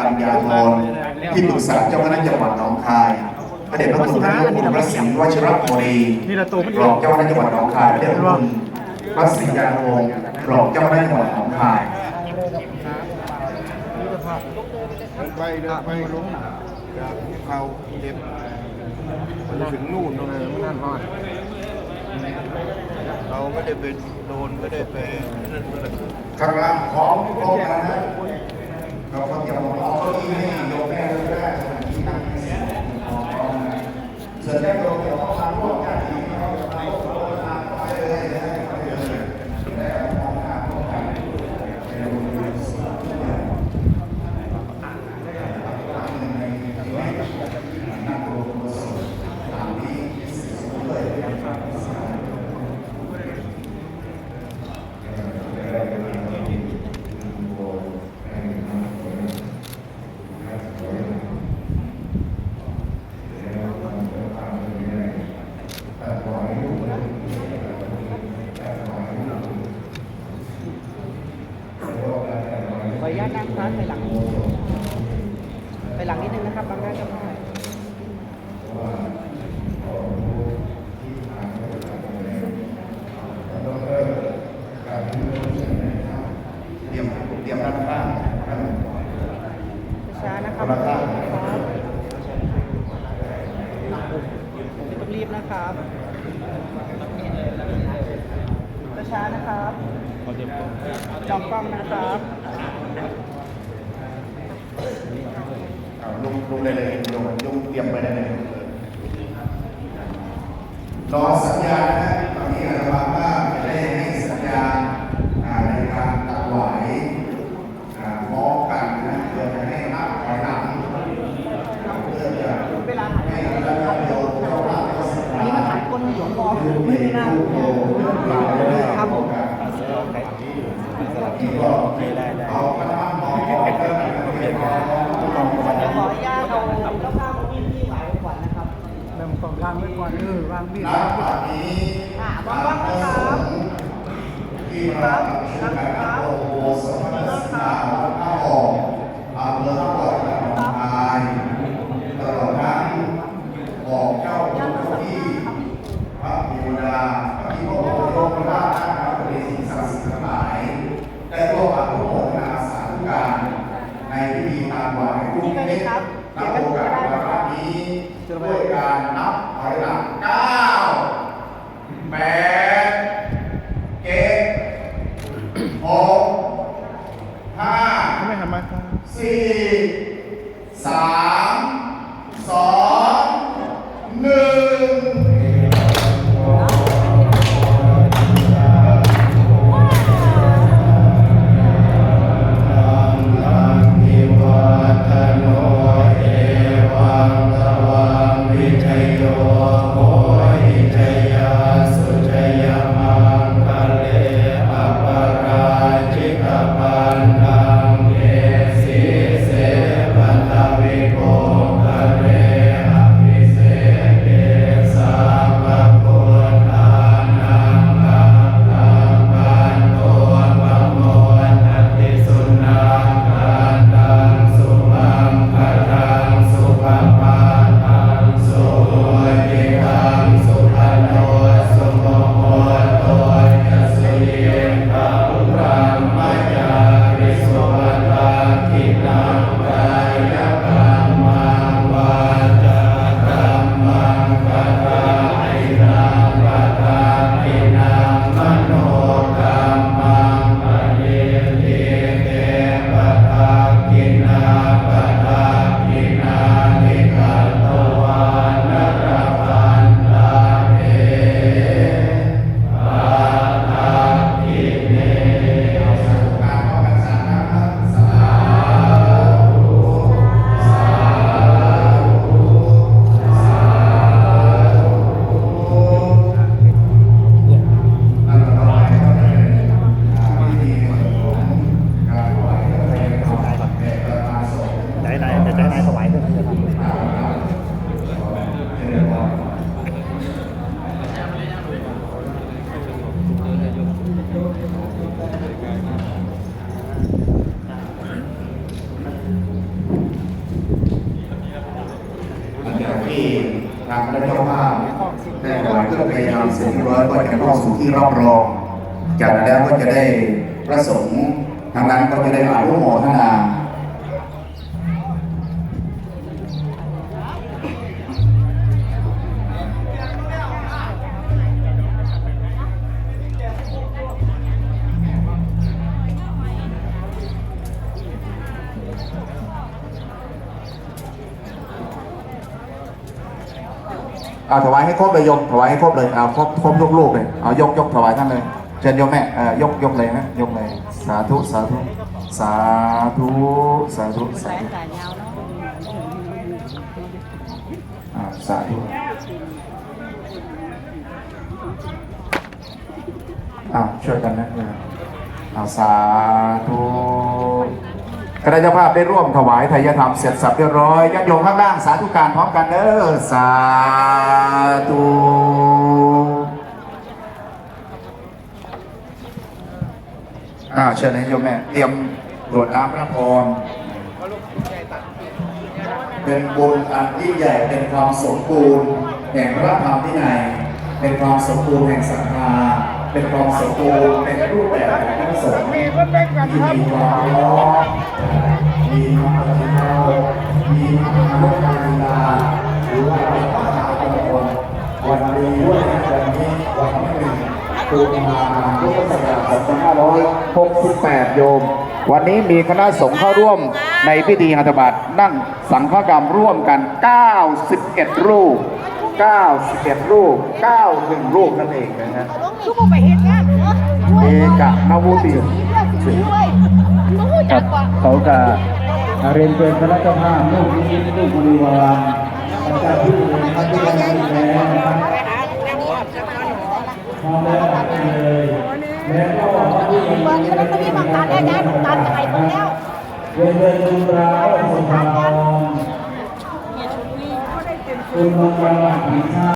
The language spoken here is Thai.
ปัญญาธรที่ปรึกษาเจ้าคณะจังหวัดหนองคายพระเดชพระคุณนายกคุณพระศรีวชิรบุรีรองเจ้าคณะจังหวัดหนองคายพระเดชพระคุณพระศรียานวงศ์รองเจ้าคณะจังหวัดหนองคายไปเดินไปลงจากเขาเด็บมันถึงนู่นตรงนั้นนั่นฮอดเราไม่ได้เป็นโดนไม่ได้ไปนั่นเลยข้างล่างของพร้อมกันนะ เราก็เตรียมเอาเก้าอี้ให้โยมแม่เลยก็ได้สถานที่นั่งให้เสร็จพร้อมๆกันส่วนแม่โยมเดี๋ยวขาทำร่วมกันอีกเขาจะไปโฆษณาไปเลยนะไปเลยแล้วมองหน้าร่วมกันเป็นโรงเรียนสอนทุกอย่างนั่งรวมกันสดตามนี้สุดเลยนะครับ ขอ อนุญาตนั่งพักไปหลังไปหลังนิดนึงนะครับบางท่านก็ได้เตรียมเตรียมด้านข้างช้านะครับต้องรีบนะครับช้านะครับจองกล้องนะครับ เอา ลงลงเลยเลยลงลงเตรียมไปได้เลยรอสัญญาณนะตอนนี้อาตมาว่าจะได้ให้สัญญาณในการตัดไหวพร้อมกันนะเพื่อจะให้นับถอยหลังเพื่อจะให้ราได้โยมเข้ามาเข้าสัญอันนี้ญามันณถ่ายก้นหลวงพ่อดูไม่ไม่ได้ได้นะดูโยมครับผม เริ่มต้นวางไว้ก่อนเออวางมีดณบัดนี้อ่าว่างๆนะครับที่เราทำการโอโหสมณสนาวัดพระออกอำเภอพระบอดจังหวัดหนองคายตลอดทั้งบอกเจ้าทุกที่พระบิดาพระพิโมกโลกราชพระบริสิ่งศักดิ์สิทธิ์ทั้งหลายได้ร่วมอนุโมทนาสาธุการ ในพิธีตามวายรุ่งเล็กณโอกาสวาระนี้ด้วยการนับถอยหลังเก้าแปดเจ็ดหกห้าไม่ทำมาครับสี่สามางคณะเจ้าภาพได้ถวายเครื่องพยายามเสร็จเรียบร้อยก็จะเข้าสู่ที่รอบรอง จากนั้นแล้วก็จะได้ประสงค์ทางนั้นก็จะได้อาร่วมโมทนา เอาถวายให้ครบเลยโยมถวายให้ครบเลยเอาครบครบลูกๆเลยเอายกยกถวายท่านเลยเชิญโยมแม่เอ่อยกยกเลยนะยกเลยสาธุสาธุสาธุสาธุสาธุอ่าสาธุอ่าช่วยกันนะเอาสาธุ คณะเจ้าภาพได้ร่วมถวายทายธรรมเสร็จสับเรียบร้อยยักโยมข้างล่างสาธุการพร้อมกันเด้อสาธุอ่าเชิญนะโยมแม่เตรียมตรวจน้ำพระพรเป็นบุญอันยิ่งใหญ่เป็นความสมบูรณ์แห่งพระธรรมวินัยเป็นความสมบูรณ์แห่งศรัทธา เป็นความสมบูรณ์เป็นรูปแบบของพระสงฆ์ที่มีความร้อนมีความปฏิบัติมีความมุขการีลาหรือว่าเป็นพระมหามงคลวันนี้ด้วยนะวันนี้วันที่หนึ่งตุลาคมพุทธศักราช2568 โยม วันนี้มีคณะสงฆ์เข้าร่วมในพิธีหัตถบัตนั่งสังฆกรรมร่วมกัน 91 รูป 91 รูป 91 รูปนั่นเองนะฮะ กะนวุติด้วยรู้จักกว่าเขาจะเรียนเชิญคณะเจ้าภาพลูกนิมิตลูกบริวารประจำที่ท่านที่ได้แล้วนะครับพร้อแล้วเลยแล้วก็ที่เปิดก็ต้องมีบางการได้ย้ายของการจะให้คนแล้วเรียนเชิญคุณราวสุภาพรคุณมังกรปิชา